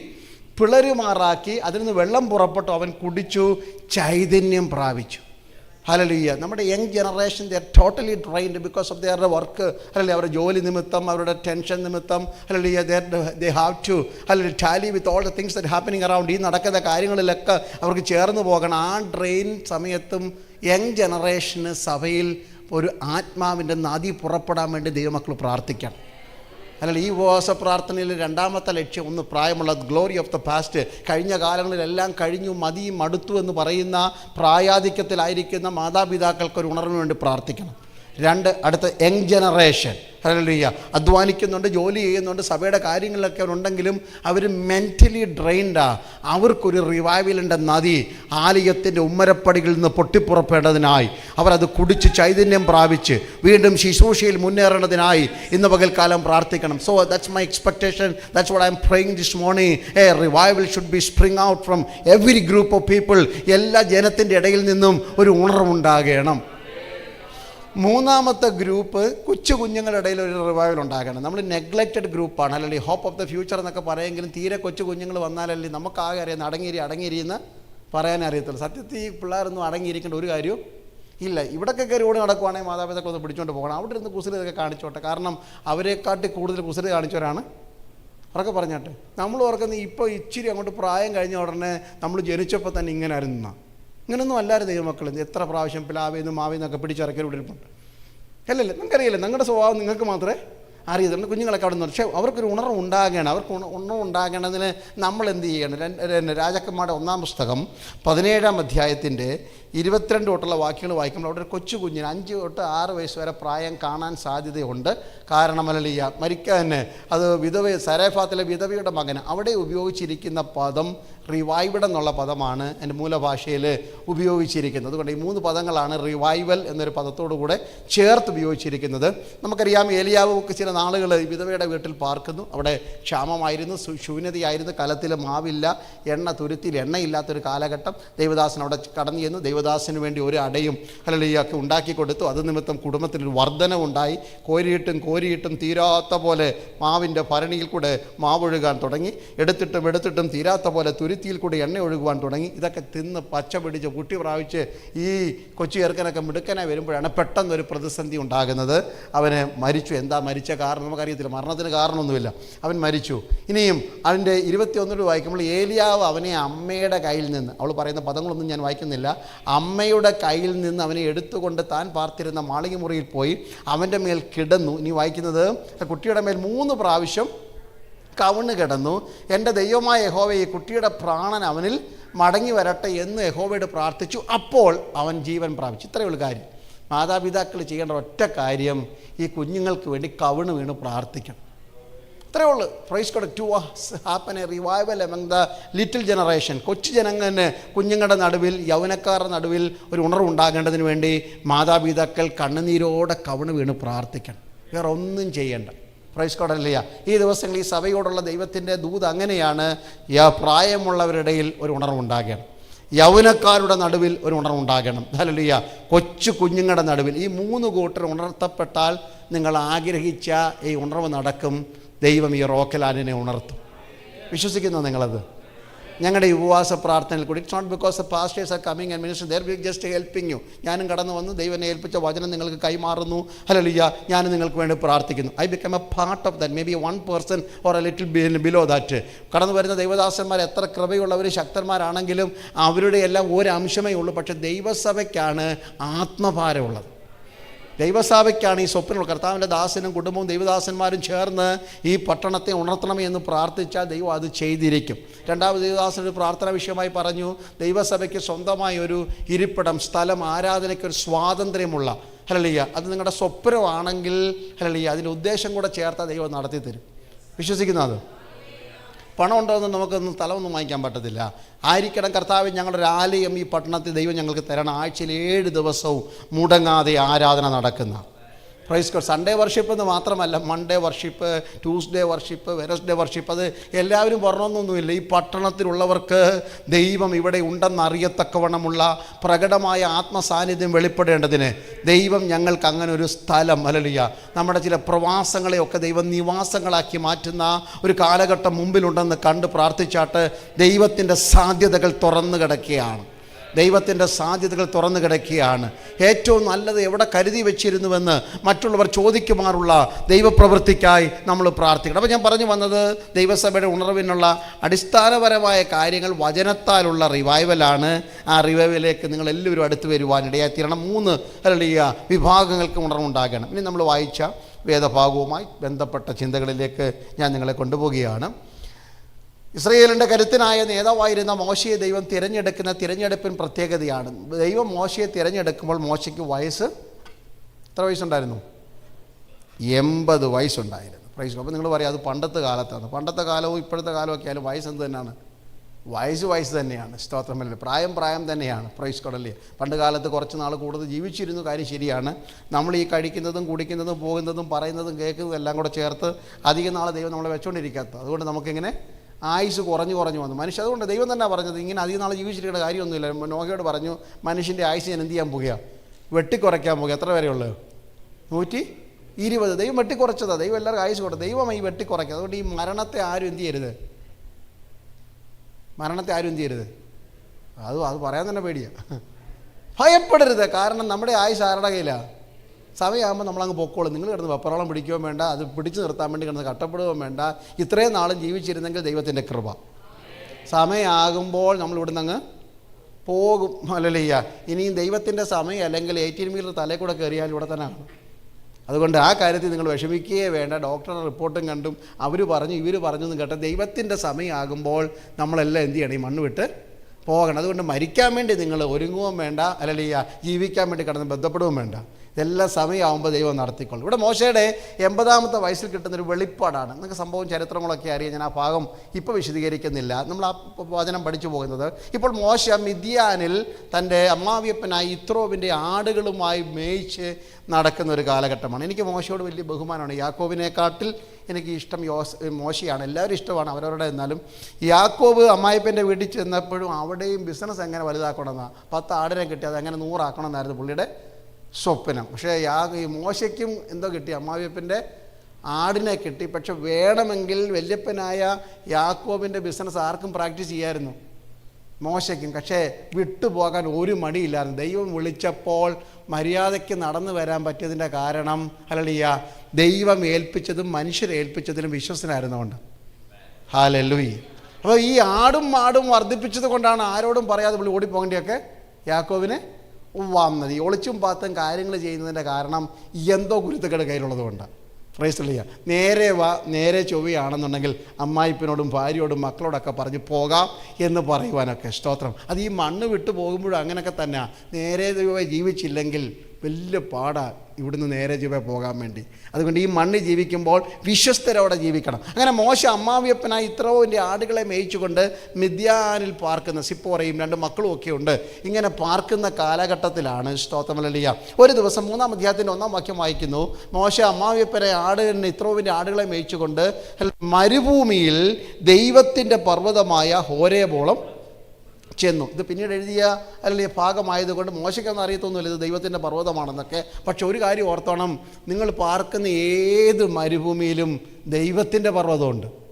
പിളരുമാറാക്കി അതിൽ നിന്ന് വെള്ളം പുറപ്പെട്ടു അവൻ കുടിച്ചു ചൈതന്യം പ്രാപിച്ചു. ഹലലിയ നമ്മുടെ young generation they're totally drained because of their work അല്ലെങ്കിൽ അവരുടെ ജോലി നിമിത്തം അവരുടെ ടെൻഷൻ നിമിത്തം. അല്ലെങ്കിൽ ദേ ഹാവ് ടു അല്ലെങ്കിൽ tally with all the things that happening around ഈ നടക്കുന്ന കാര്യങ്ങളിലൊക്കെ അവർക്ക് ചേർന്ന് പോകണം. ആ ഡ്രെയിൻ സമയത്തും യങ് ജനറേഷന് സഭയിൽ ഒരു ആത്മാവിന്റെ നദി പുറപ്പെടാൻ വേണ്ടി ദൈവമക്കൾ പ്രാർത്ഥിക്കണം. അല്ലെങ്കിൽ ഈ ഉപവാസ പ്രാർത്ഥനയിൽ രണ്ടാമത്തെ ലക്ഷ്യം ഒന്ന് പ്രായമുള്ള ഗ്ലോറി ഓഫ് ദ പാസ്റ്റ് കഴിഞ്ഞ കാലങ്ങളിലെല്ലാം കഴിഞ്ഞു മതി മടുത്തു എന്ന് പറയുന്ന പ്രായാധിക്യത്തിലായിരിക്കുന്ന മാതാപിതാക്കൾക്ക് ഒരു ഉണർവിന് വേണ്ടി പ്രാർത്ഥിക്കണം. രണ്ട് അടുത്ത യങ് ജനറേഷൻ. ഹല്ലേലൂയ. അധ്വാനിക്കുന്നുണ്ട് ജോലി ചെയ്യുന്നുണ്ട് സഭയുടെ കാര്യങ്ങളിലൊക്കെ ഉണ്ടെങ്കിലും അവർ മെന്റലി ഡ്രെയിൻഡാ അവർക്കൊരു റിവൈവലിന്റെ നദി ആലയത്തിന്റെ ഉമ്മരപ്പടികളിൽ നിന്ന് പൊട്ടിപ്പുറപ്പെടേണ്ടതിനായി അവരത് കുടിച്ച് ചൈതന്യം പ്രാപിച്ച് വീണ്ടും ശുശ്രൂഷയിൽ മുന്നേറേണ്ടതിനായി ഇന്ന് പകൽക്കാലം പ്രാർത്ഥിക്കണം. So that's my expectation that's what I am praying this morning a revival should be spring out from every group of people എല്ലാ ജനത്തിന്റെ ഇടയിൽ നിന്നും ഒരു ഉണർവുണ്ടാകണം. മൂന്നാമത്തെ ഗ്രൂപ്പ് കൊച്ചു കുഞ്ഞുങ്ങളുടെ ഇടയിൽ ഒരു റിവൈവൽ ഉണ്ടാകണം. നമ്മൾ നെഗ്ലക്റ്റഡ് ഗ്രൂപ്പാണ് അല്ലെങ്കിൽ ഹോപ്പ് ഓഫ് ദ ഫ്യൂച്ചർ എന്നൊക്കെ പറയുമെങ്കിലും തീരെ കൊച്ചു കുഞ്ഞുങ്ങൾ വന്നാലല്ലേ നമുക്കാകെ അറിയാം അടങ്ങിയിരി അടങ്ങിയിരിന്ന് പറയാൻ അറിയത്തുള്ളൂ. സത്യത്തിൽ ഈ പിള്ളേരൊന്നും അടങ്ങിയിരിക്കേണ്ട ഒരു കാര്യവും ഇല്ല. ഇവിടൊക്കെ കയറി ഓടി നടക്കുവാണെങ്കിൽ മാതാപിതാക്കൾ ഒന്ന് പിടിച്ചുകൊണ്ട് പോകണം. അവിടെ ഇരുന്ന് കുസൃതൊക്കെ കാണിച്ചോട്ടെ. കാരണം അവരെക്കാട്ടി കൂടുതൽ കുസൃതി കാണിച്ചവരാണ്. അവരൊക്കെ പറഞ്ഞാട്ടെ. നമ്മൾ ഓർക്കുന്നത് ഇപ്പോൾ ഇച്ചിരി അങ്ങോട്ട് പ്രായം കഴിഞ്ഞ ഉടനെ നമ്മൾ ജനിച്ചപ്പോൾ തന്നെ ഇങ്ങനെ ആയിരുന്നു ഇങ്ങനൊന്നും അല്ലാതെ ദൈവമക്കൾ എത്ര പ്രാവശ്യം പ്ലാവേന്ന് മാവേന്നൊക്കെ പിടിച്ചിറക്കി ഇവിടെ ഇരിപ്പുണ്ട് അല്ലല്ലേ നിങ്ങൾക്കറിയില്ല. നിങ്ങളുടെ സ്വഭാവം നിങ്ങൾക്ക് മാത്രമേ അറിയത്തുള്ളൂ. കുഞ്ഞുങ്ങളൊക്കെ അവിടെ നിന്ന് പക്ഷേ അവർക്കൊരു ഉണർവ് ഉണ്ടാകണം. അവർക്ക് ഉണ- ഉണർവ് ഉണ്ടാകണതിന് നമ്മൾ എന്ത് ചെയ്യണം രാജാക്കന്മാരുടെ ഒന്നാം പുസ്തകം പതിനേഴാം അധ്യായത്തിന്റെ ഇരുപത്തിരണ്ട് തൊട്ടുള്ള വാക്യങ്ങൾ വായിക്കുമ്പോൾ അവിടെ ഒരു കൊച്ചു കുഞ്ഞിന് അഞ്ച് തൊട്ട് ആറ് വയസ്സ് വരെ പ്രായം കാണാൻ സാധ്യതയുണ്ട്. കാരണം അല്ലല്ല മരിക്കാൻ അത് വിധവ സരേഫാത്തിലെ വിധവയുടെ മകൻ അവിടെ ഉപയോഗിച്ചിരിക്കുന്ന പദം റിവൈവഡ് എന്നുള്ള പദമാണ് എന്റെ മൂലഭാഷയിൽ ഉപയോഗിച്ചിരിക്കുന്നത്. അതുകൊണ്ട് ഈ മൂന്ന് പദങ്ങളാണ് റിവൈവൽ എന്നൊരു പദത്തോടു കൂടെ ചേർത്ത് ഉപയോഗിച്ചിരിക്കുന്നത്. നമുക്കറിയാം ഏലിയാവ് ചില നാളുകൾ വിധവയുടെ വീട്ടിൽ പാർക്കുന്നു. അവിടെ ക്ഷാമമായിരുന്നു ശൂന്യതയായിരുന്നു കലത്തിൽ മാവില്ല എണ്ണ തുരുത്തിൽ എണ്ണയില്ലാത്തൊരു കാലഘട്ടം. ദൈവദാസൻ അവിടെ കടന്നു ചെന്നു. ദൈവദാസന് വേണ്ടി ഒരു അടയും ഹലലിയൊക്കെ ഉണ്ടാക്കി കൊടുത്തു. അത് നിമിത്തം കുടുംബത്തിനൊരു വർധനവുണ്ടായി കോരിയിട്ടും കോരിയിട്ടും തീരാത്ത പോലെ മാവിന്റെ ഭരണിയിൽ കൂടെ മാവൊഴുകാൻ തുടങ്ങി. എടുത്തിട്ടും എടുത്തിട്ടും തീരാത്ത പോലെ തുരുത്തിയിൽ കൂടെ എണ്ണ ഒഴുകുവാൻ തുടങ്ങി. ഇതൊക്കെ തിന്ന് പച്ച പിടിച്ച് കുട്ടി പ്രാപിച്ച് ഈ കൊച്ചു ചെറുക്കനൊക്കെ മിടുക്കനായി വരുമ്പോഴാണ് പെട്ടെന്നൊരു പ്രതിസന്ധി ഉണ്ടാകുന്നത്. അവന് മരിച്ചു. എന്താ മരിച്ച കാരണം? നമുക്കറിയത്തില്ല. മരണത്തിന് കാരണമൊന്നുമില്ല. അവൻ മരിച്ചു. ഇനിയും അതിന്റെ ഇരുപത്തിയൊന്നിൽ വായിക്കുമ്പോൾ ഏലിയാവ് അവനെ അമ്മയുടെ കയ്യിൽ നിന്ന് അവൾ പറയുന്ന പദങ്ങളൊന്നും ഞാൻ വായിക്കുന്നില്ല അമ്മയുടെ കയ്യിൽ നിന്ന് അവനെ എടുത്തുകൊണ്ട് താൻ പാർത്തിരുന്ന മാളിക മുറിയിൽ പോയി അവന്റെ മേൽ കിടന്നു. ഇനി വായിക്കുന്നത് കുട്ടിയുടെ മേൽ മൂന്ന് പ്രാവശ്യം കവണ് കിടന്നു. എന്റെ ദൈവമായ യഹോവ ഈ കുട്ടിയുടെ പ്രാണൻ അവനിൽ മടങ്ങി വരട്ടെ എന്ന് യഹോവയോട് പ്രാർത്ഥിച്ചു. അപ്പോൾ അവൻ ജീവൻ പ്രാപിച്ചു. ഇത്രയേ ഉള്ളൂ കാര്യം. മാതാപിതാക്കൾ ചെയ്യേണ്ട ഒറ്റ കാര്യം ഈ കുഞ്ഞുങ്ങൾക്ക് വേണ്ടി കവണ് വീണ് പ്രാർത്ഥിക്കണം. ഇത്രയേ ഉള്ളൂ. Praise God to happen a revival among the little generation കൊച്ചു ജനങ്ങനെ കുഞ്ഞുങ്ങളുടെ നടുവിൽ യൗവനക്കാരുടെ നടുവിൽ ഒരു ഉണർവുണ്ടാകേണ്ടതിന് വേണ്ടി മാതാപിതാക്കൾ കണ്ണുനീരോടെ കവണ് വീണ് പ്രാർത്ഥിക്കണം. വേറെ ഒന്നും ചെയ്യേണ്ട. പ്രൈസ് കോഡല്ലയ്യ ഈ ദിവസങ്ങളിൽ ഈ സഭയോടുള്ള ദൈവത്തിന്റെ ദൂത് അങ്ങനെയാണ്. പ്രായമുള്ളവരിടയിൽ ഒരു ഉണർവുണ്ടാകണം യൗവനക്കാരുടെ നടുവിൽ ഒരു ഉണർവുണ്ടാകണം ഹല്ലേലൂയ കൊച്ചു കുഞ്ഞുങ്ങളുടെ നടുവിൽ. ഈ മൂന്ന് കൂട്ടർ ഉണർത്തപ്പെട്ടാൽ നിങ്ങൾ ആഗ്രഹിച്ച ഈ ഉണർവ് നടക്കും. ദൈവം ഈ റോക്കലാനിനെ ഉണർത്തും. വിശ്വസിക്കുന്നു നിങ്ങളത്? ഞങ്ങളുടെ ഈ ഉപവാസ പ്രാർത്ഥനയിൽ കൂടി it's not because the pastors are coming and minister there be just helping you ഞാനും കടന്നു വന്ന് ദൈവനെ ഏൽപ്പിച്ച വചനം നിങ്ങൾക്ക് കൈമാറുന്നു. ഹല്ലേലൂയ ഞാൻ നിങ്ങൾക്ക് വേണ്ടി പ്രാർത്ഥിക്കുന്നു. I become a part of that may be one person or a little below that കടന്നു വരുന്ന ദൈവദാസന്മാർ എത്ര കൃപയുള്ളവർ ശക്തന്മാരാണെങ്കിലും അവരുടെ എല്ലാം ഒരു അംശമേ ഉള്ളൂ. പക്ഷേ ദൈവസഭയ്ക്കാണ് ആത്മഭാരമുള്ളത്. ദൈവസഭയ്ക്കാണ് ഈ സ്വപ്നമുള്ള കർത്താവിന്റെ ദാസനും കുടുംബവും ദൈവദാസന്മാരും ചേർന്ന് ഈ പട്ടണത്തെ ഉണർത്തണമേ എന്ന് പ്രാർത്ഥിച്ചാൽ ദൈവം അത് ചെയ്തിരിക്കും. രണ്ടാമത് ദൈവദാസൻ ഒരു പ്രാർത്ഥന വിഷയമായി പറഞ്ഞു ദൈവസഭയ്ക്ക് സ്വന്തമായ ഒരു ഇരിപ്പിടം സ്ഥലം ആരാധനയ്ക്ക് ഒരു സ്വാതന്ത്ര്യമുള്ള ഹലളിയ അത് നിങ്ങളുടെ സ്വപ്നമാണെങ്കിൽ ഹലളിയ അതിന്റെ ഉദ്ദേശം കൂടെ ചേർത്താൽ ദൈവം നടത്തി തരും വിശ്വസിക്കുന്നത്? പണം ഉണ്ടോയെന്ന് നമുക്കൊന്നും സ്ഥലമൊന്നും വാങ്ങിക്കാൻ പറ്റത്തില്ല. ആയിരിക്കണം കർത്താവ് ഞങ്ങളുടെ ആലയം ഈ പട്ടണത്തിൽ ദൈവം ഞങ്ങൾക്ക് തരണം ആഴ്ചയിൽ ഏഴ് ദിവസവും മുടങ്ങാതെ ആരാധന നടക്കുന്ന. പ്രൈസ് ഗോഡ് സൺഡേ വർഷിപ്പ് എന്ന് മാത്രമല്ല Monday worship Tuesday worship Wednesday worship അത് എല്ലാവരും പറഞ്ഞൊന്നൊന്നുമില്ല ഈ പട്ടണത്തിലുള്ളവർക്ക് ദൈവം ഇവിടെ ഉണ്ടെന്ന് അറിയത്തക്കവണ്ണമുള്ള പ്രകടമായ ആത്മസാന്നിധ്യം വെളിപ്പെടേണ്ടതിന് ദൈവം ഞങ്ങൾക്ക് അങ്ങനെ ഒരു സ്ഥലം അലലിയ നമ്മുടെ ചില പ്രവാസങ്ങളെയൊക്കെ ദൈവം നിവാസങ്ങളാക്കി മാറ്റുന്ന ഒരു കാലഘട്ടം മുമ്പിലുണ്ടെന്ന് കണ്ട് പ്രാർത്ഥിച്ചാട്ട് ദൈവത്തിന്റെ സാധ്യതകൾ തുറന്നു കിടക്കുകയാണ്. ദൈവത്തിന്റെ സാധ്യതകൾ തുറന്നു കിടക്കുകയാണ്. ഏറ്റവും നല്ലത് എവിടെ കരുതി വെച്ചിരുന്നുവെന്ന് മറ്റുള്ളവർ ചോദിക്കുമാറുള്ള ദൈവപ്രവൃത്തിക്കായി നമ്മൾ പ്രാർത്ഥിക്കണം. അപ്പോൾ ഞാൻ പറഞ്ഞു വന്നത് ദൈവസഭയുടെ ഉണർവിനുള്ള അടിസ്ഥാനപരമായ കാര്യങ്ങൾ വചനത്താലുള്ള റിവൈവലാണ് ആ റിവൈവലിലേക്ക് നിങ്ങൾ എല്ലാവരും അടുത്ത് വരുവാൻ തീരണം മൂന്ന് അല്ലെങ്കിൽ വിഭാഗങ്ങൾക്ക് ഉണർവുണ്ടാകണം. ഇനി നമ്മൾ വായിച്ച വേദഭാഗവുമായി ബന്ധപ്പെട്ട ചിന്തകളിലേക്ക് ഞാൻ നിങ്ങളെ കൊണ്ടുപോവുകയാണ്. ഇസ്രയേലിന്റെ കരുത്തനായ നേതാവായിരുന്ന മോശയെ ദൈവം തിരഞ്ഞെടുക്കുന്ന തിരഞ്ഞെടുപ്പിൻ പ്രത്യേകതയാണ്. ദൈവം മോശയെ തിരഞ്ഞെടുക്കുമ്പോൾ മോശയ്ക്ക് വയസ്സ് എത്ര വയസ്സുണ്ടായിരുന്നു? എൺപത് വയസ്സുണ്ടായിരുന്നു. പ്രൈസ് അപ്പോൾ നിങ്ങൾ പറയാം അത് പണ്ടത്തെ കാലത്താണ്. പണ്ടത്തെ കാലവും ഇപ്പോഴത്തെ കാലവും ഒക്കെ ആയാലും വയസ്സ് എന്ത് തന്നെയാണ്? വയസ്സ് വയസ്സ് തന്നെയാണ്. സ്തോത്രമല്ലേ പ്രായം പ്രായം തന്നെയാണ്. പ്രൈസ് കടല്ലേ പണ്ട് കാലത്ത് കുറച്ച് നാൾ കൂടുതൽ ജീവിച്ചിരുന്നു കാര്യം ശരിയാണ്. നമ്മൾ ഈ കഴിക്കുന്നതും കുടിക്കുന്നതും പോകുന്നതും പറയുന്നതും കേൾക്കുന്നതും എല്ലാം കൂടെ ചേർത്ത് അധികം നാൾ ദൈവം നമ്മളെ വെച്ചുകൊണ്ടിരിക്കാത്തത് അതുകൊണ്ട് നമുക്കിങ്ങനെ ആയുസ് കുറഞ്ഞു കുറഞ്ഞു വന്നു. മനുഷ്യ അതുകൊണ്ട് ദൈവം തന്നെ പറഞ്ഞത് ഇങ്ങനെ അധികം നാൾ ജീവിച്ചിരിക്കേണ്ട കാര്യമൊന്നുമില്ല. നോഹയോട് പറഞ്ഞു മനുഷ്യന്റെ ആയുസ് ഞാൻ എന്ത് ചെയ്യാൻ പോകുക? വെട്ടിക്കുറയ്ക്കാൻ പോകുക. എത്ര വരെയുള്ളത് നൂറ്റി ഇരുപത്. ദൈവം വെട്ടിക്കുറച്ചതാണ് ദൈവം എല്ലാവർക്കും ആയുസ് കൊടുത്തു ദൈവം ഈ വെട്ടിക്കുറയ്ക്കുക. അതുകൊണ്ട് ഈ മരണത്തെ ആരും എന്ത് ചെയ്യരുത്. മരണത്തെ ആരും എന്ത് ചെയ്യരുത്. അത് അത് പറയാൻ തന്നെ പേടിയാണ് ഭയപ്പെടരുത്. കാരണം നമ്മുടെ ആയുസ് ആരുടെ കയ്യിലാണ് സമയമാകുമ്പോൾ നമ്മളങ്ങ് പൊക്കോളും. നിങ്ങൾ കിടന്ന് വെപ്പറോളം പിടിക്കുകയും വേണ്ട അത് പിടിച്ചു നിർത്താൻ വേണ്ടി കിടന്ന് കട്ടപ്പെടുകയും വേണ്ട. ഇത്രയും നാളും ജീവിച്ചിരുന്നെങ്കിൽ ദൈവത്തിന്റെ കൃപ. സമയമാകുമ്പോൾ നമ്മൾ ഇവിടുന്ന് അങ്ങ് പോകും. അല്ലല്ലയ്യ ഇനിയും ദൈവത്തിന്റെ സമയം അല്ലെങ്കിൽ എയ്റ്റീൻ മീറ്റർ തലേ കൂടെ കയറിയാൽ ഇവിടെ തന്നെ ആണ് അതുകൊണ്ട് ആ കാര്യത്തിൽ നിങ്ങൾ വിഷമിക്കുകയേ വേണ്ട. ഡോക്ടറുടെ റിപ്പോർട്ടും കണ്ടും. അവർ പറഞ്ഞു ഇവർ പറഞ്ഞു എന്നും കേട്ട ദൈവത്തിന്റെ സമയമാകുമ്പോൾ നമ്മളെല്ലാം എന്ത് ചെയ്യണം? ഈ മണ്ണ് വിട്ട് പോകണം. അതുകൊണ്ട് മരിക്കാൻ വേണ്ടി നിങ്ങൾ ഒരുങ്ങുകയും വേണ്ട. അല്ലെങ്കിൽ ജീവിക്കാൻ വേണ്ടി കിടന്ന് ബന്ധപ്പെടുകയും വേണ്ട. ഇതെല്ലാം സമയമാകുമ്പോൾ ദൈവം നടത്തിക്കൊള്ളും. ഇവിടെ മോശയുടെ എൺപതാമത്തെ വയസ്സിൽ കിട്ടുന്നൊരു വെളിപ്പാടാണ്. നിങ്ങൾക്ക് സംഭവം ചരിത്രങ്ങളൊക്കെ അറിയാം. ഞാൻ ആ ഭാഗം ഇപ്പോൾ വിശദീകരിക്കുന്നില്ല. നമ്മൾ ആ വചനം പഠിച്ചു പോകുന്നത് ഇപ്പോൾ മോശ മിഥ്യാനിൽ തന്റെ അമ്മാവിയപ്പനായി ഇത്രോവിന്റെ ആടുകളുമായി മേയിച്ച് നടക്കുന്ന ഒരു കാലഘട്ടമാണ്. എനിക്ക് മോശയോട് വലിയ ബഹുമാനമാണ്. യാക്കോബിനെക്കാട്ടിൽ എനിക്ക് ഇഷ്ടം യോസ് മോശയാണ്. എല്ലാവരും ഇഷ്ടമാണ് അവരവരുടെ എന്നാലും യാക്കോബ് അമ്മായിപ്പന്റെ വീട്ടിൽ ചെന്നപ്പോഴും അവിടെയും ബിസിനസ് എങ്ങനെ വലുതാക്കണമെന്നാണ് പത്ത് ആടിനെ കിട്ടി അത് എങ്ങനെ നൂറാക്കണമെന്നായിരുന്നു പുള്ളിയുടെ സ്വപ്നം. പക്ഷേ യാ ഈ മോശയ്ക്കും എന്തോ കിട്ടി. അമ്മാവിയപ്പന്റെ ആടിനെ കിട്ടി. പക്ഷെ വേണമെങ്കിൽ വല്യപ്പനായ യാക്കോബിന്റെ ബിസിനസ് ആർക്കും പ്രാക്ടീസ് ചെയ്യായിരുന്നു മോശയ്ക്കും. പക്ഷേ വിട്ടുപോകാൻ ഒരു മടിയില്ലായിരുന്നു. ദൈവം വിളിച്ചപ്പോൾ മര്യാദയ്ക്ക് നടന്നു വരാൻ പറ്റിയതിന്റെ കാരണം അല്ലളിയ ദൈവം ഏൽപ്പിച്ചതും മനുഷ്യരെ ഏൽപ്പിച്ചതിലും വിശ്വസനായിരുന്നുകൊണ്ട് ഹാലല്ലുയി. അപ്പോൾ ഈ ആടും മാടും വർദ്ധിപ്പിച്ചത് കൊണ്ടാണ് ആരോടും പറയാതെ പുള്ളി ഓടിപ്പോകേണ്ടിയൊക്കെ യാക്കോവിനെ വന്നത്. ഈ ഒളിച്ചും പാത്തും കാര്യങ്ങൾ ചെയ്യുന്നതിന്റെ കാരണം എന്തോ ഗുരുത്തക്കേട് കയ്യിലുള്ളത് കൊണ്ടാണ്. ഫ്രൈസ്ലിയ നേരെ വാ നേരെ ചൊവ്വയാണെന്നുണ്ടെങ്കിൽ അമ്മായിപ്പനോടും ഭാര്യയോടും മക്കളോടൊക്കെ പറഞ്ഞ് പോകാം എന്ന് പറയുവാനൊക്കെ സ്തോത്രം. അത് ഈ മണ്ണ് വിട്ടു പോകുമ്പോഴും അങ്ങനെയൊക്കെ തന്നെയാണ് നേരെ ജീവിച്ചില്ലെങ്കിൽ വലിയ പാടാണ് ഇവിടുന്ന് നേരെ ജീവ പോകാൻ വേണ്ടി. അതുകൊണ്ട് ഈ മണ്ണ് ജീവിക്കുമ്പോൾ വിശ്വസ്തരോടെ ജീവിക്കണം. അങ്ങനെ മോശ അമ്മാവിയപ്പനായി ഇത്രോവിന്റെ ആടുകളെ മേയിച്ചുകൊണ്ട് മിഥ്യാനിൽ പാർക്കുന്ന സിപ്പോറയും രണ്ട് മക്കളും ഒക്കെ ഉണ്ട്. ഇങ്ങനെ പാർക്കുന്ന കാലഘട്ടത്തിലാണ് സ്തോത്രമലിയ ഒരു ദിവസം മൂന്നാം അധ്യായത്തിന്റെ ഒന്നാം വാക്യം വായിക്കുന്നു. മോശ അമ്മാവിയപ്പനെ ആടുകളിന് ഇത്രോവിന്റെ ആടുകളെ മേയിച്ചുകൊണ്ട് മരുഭൂമിയിൽ ദൈവത്തിന്റെ പർവതമായ ഹോരേബോളം ചെന്നു. ഇത് പിന്നീട് എഴുതിയ അല്ലെങ്കിൽ ഭാഗമായതുകൊണ്ട് മോശയ്ക്കൊന്നും അറിയത്തൊന്നുമില്ല. ഇത് ദൈവത്തിന്റെ പർവതമാണെന്നൊക്കെ. പക്ഷെ ഒരു കാര്യം ഓർത്തോണം. നിങ്ങൾ പാർക്കുന്ന ഏത് മരുഭൂമിയിലും ദൈവത്തിന്റെ പർവതമുണ്ട്.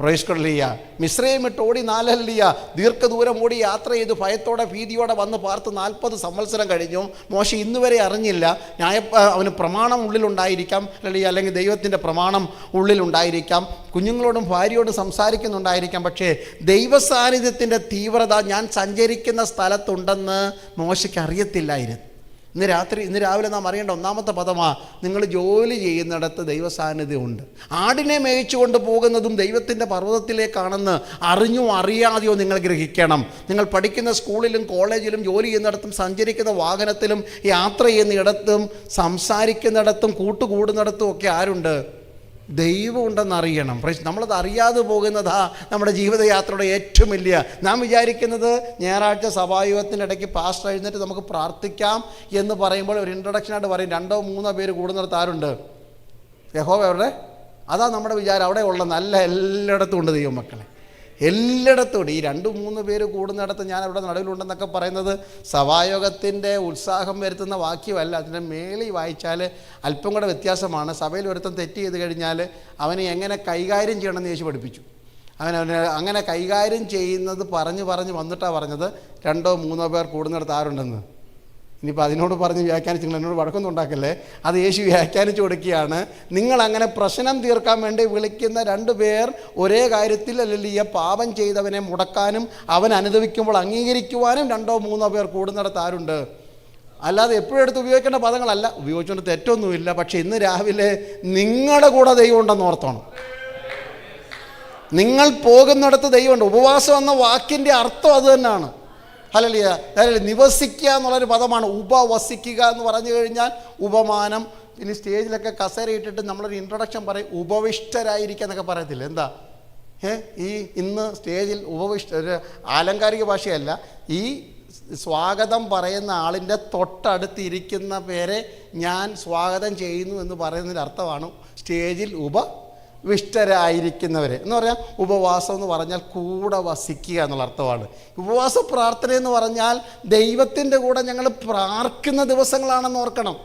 പ്രവേശിക്കൊള്ളിയ മിശ്രയും ഇട്ട് ഓടി നാലല്ലിയ ദീർഘദൂരം ഓടി യാത്ര ചെയ്ത് ഭയത്തോടെ ഭീതിയോടെ വന്ന് പാർത്ത് നാൽപ്പത് സംവത്സരം കഴിഞ്ഞു. മോശ ഇന്നുവരെ അറിഞ്ഞില്ല. ന്യായ അവന് പ്രമാണം ഉള്ളിലുണ്ടായിരിക്കാം. അല്ലെങ്കിൽ അല്ലെങ്കിൽ ദൈവത്തിന്റെ പ്രമാണം ഉള്ളിലുണ്ടായിരിക്കാം. കുഞ്ഞുങ്ങളോടും ഭാര്യയോടും സംസാരിക്കുന്നുണ്ടായിരിക്കാം. പക്ഷേ ദൈവസാന്നിധ്യത്തിന്റെ തീവ്രത ഞാൻ സഞ്ചരിക്കുന്ന സ്ഥലത്തുണ്ടെന്ന് മോശയ്ക്ക് അറിയത്തില്ലായിരുന്നു. ഇന്ന് രാത്രി ഇന്ന് രാവിലെ നാം അറിയേണ്ട ഒന്നാമത്തെ പദമാണ് നിങ്ങൾ ജോലി ചെയ്യുന്നിടത്ത് ദൈവസാന്നിധ്യമുണ്ട്. ആടിനെ മേയിച്ചുകൊണ്ട് പോകുന്നതും ദൈവത്തിന്റെ പർവതത്തിലേക്കാണെന്ന് അറിഞ്ഞോ അറിയാതെയോ നിങ്ങൾ ഗ്രഹിക്കണം. നിങ്ങൾ പഠിക്കുന്ന സ്കൂളിലും കോളേജിലും ജോലി ചെയ്യുന്നിടത്തും സഞ്ചരിക്കുന്ന വാഹനത്തിലും യാത്ര ചെയ്യുന്നിടത്തും സംസാരിക്കുന്നിടത്തും കൂട്ടുകൂടുന്നിടത്തും ഒക്കെ ആരുണ്ട്? ദൈവം പ്രൈസ് നമ്മളത് അറിയാതെ പോകുന്നതാ നമ്മുടെ ജീവിതയാത്രയുടെ ഏറ്റവും വലിയ. നാം വിചാരിക്കുന്നത് ഞായറാഴ്ച സഭായുഗത്തിനിടയ്ക്ക് പാസ്റ്റർ എഴുന്നേറ്റ് നമുക്ക് പ്രാർത്ഥിക്കാം എന്ന് പറയുമ്പോൾ ഒരു ഇൻട്രൊഡക്ഷനായിട്ട് പറയും. രണ്ടോ മൂന്നോ പേര് കൂടുന്നിടത്ത് ആരുണ്ട്? യഹോവ അവരുടെ അതാ നമ്മുടെ വിചാരം. അവിടെ ഉള്ള നല്ല എല്ലായിടത്തും ഉണ്ട് ദൈവം മക്കളെ. എല്ലായിടത്തും ഉണ്ട് ഈ രണ്ട് മൂന്ന് പേര് കൂടുന്നിടത്ത് ഞാൻ അവിടെ നടുവിലുണ്ടെന്നൊക്കെ പറയുന്നത് സഭായോഗത്തിന്റെ ഉത്സാഹം വരുത്തുന്ന വാക്യമല്ല. അതിന്റെ മേളിൽ വായിച്ചാൽ അല്പം കൂടെ വ്യത്യാസമാണ്. സഭയിൽ ഒരുത്തം തെറ്റ് ചെയ്ത് കഴിഞ്ഞാൽ അവനെ എങ്ങനെ കൈകാര്യം ചെയ്യണമെന്ന് യേശു പഠിപ്പിച്ചു. അവനെ അങ്ങനെ കൈകാര്യം ചെയ്യുന്നത് പറഞ്ഞ് പറഞ്ഞ് വന്നിട്ടാണ് പറഞ്ഞത്. രണ്ടോ മൂന്നോ പേർ കൂടുന്നിടത്ത് ആരുണ്ടെന്ന്? ഇനിയിപ്പോൾ അതിനോട് പറഞ്ഞ് വ്യാഖ്യാനിച്ച് നിങ്ങൾ എന്നോട് വഴക്കൊന്നും ഉണ്ടാക്കല്ലേ? അത് യേശു വ്യാഖ്യാനിച്ചു കൊടുക്കുകയാണ്. നിങ്ങൾ അങ്ങനെ പ്രശ്നം തീർക്കാൻ വേണ്ടി വിളിക്കുന്ന രണ്ട് പേർ ഒരേ കാര്യത്തിൽ അല്ലെങ്കിൽ പാപം ചെയ്തവനെ മുടക്കാനും അവൻ അനുദവിക്കുമ്പോൾ അംഗീകരിക്കുവാനും രണ്ടോ മൂന്നോ പേർ കൂടുന്നിടത്ത് ആരുണ്ട്? അല്ലാതെ എപ്പോഴും എടുത്ത് ഉപയോഗിക്കേണ്ട പദങ്ങളല്ല. ഉപയോഗിച്ചുകൊണ്ട് തെറ്റൊന്നുമില്ല. പക്ഷേ ഇന്ന് രാവിലെ നിങ്ങളുടെ കൂടെ ദൈവം ഉണ്ടെന്ന് ഓർത്തോണം. നിങ്ങൾ പോകുന്നിടത്ത് ദൈവമുണ്ട്. ഉപവാസം എന്ന വാക്കിന്റെ അർത്ഥം അത് തന്നെയാണ്. അല്ലല്ല അതായത് നിവസിക്കുക എന്നുള്ളൊരു പദമാണ് ഉപവസിക്കുക എന്ന് പറഞ്ഞു കഴിഞ്ഞാൽ ഉപമാനം. ഇനി സ്റ്റേജിലൊക്കെ കസേര ഇട്ടിട്ട് നമ്മളൊരു ഇൻട്രൊഡക്ഷൻ പറയും ഉപവിഷ്ടരായിരിക്കുക എന്നൊക്കെ പറയത്തില്ല? എന്താ? ഏ? ഈ ഇന്ന് സ്റ്റേജിൽ ഉപവിഷ്ട ഒരു ആലങ്കാരിക ഭാഷയല്ല. ഈ സ്വാഗതം പറയുന്ന ആളിന്റെ തൊട്ടടുത്തിരിക്കുന്ന പേരെ ഞാൻ സ്വാഗതം ചെയ്യുന്നു എന്ന് പറയുന്നതിന്റെ അർത്ഥമാണ് സ്റ്റേജിൽ ഉപവിഷ്ടരായിരിക്കുന്നവരെ എന്ന് പറഞ്ഞാൽ ഉപവാസം എന്ന് പറഞ്ഞാൽ കൂടെ വസിക്കുക എന്നുള്ള അർത്ഥമാണ്. ഉപവാസ പ്രാർത്ഥന എന്ന് പറഞ്ഞാൽ ദൈവത്തിന്റെ കൂടെ ഞങ്ങൾ പ്രാർത്ഥിക്കുന്ന ദിവസങ്ങളാണെന്ന് ഓർക്കണം.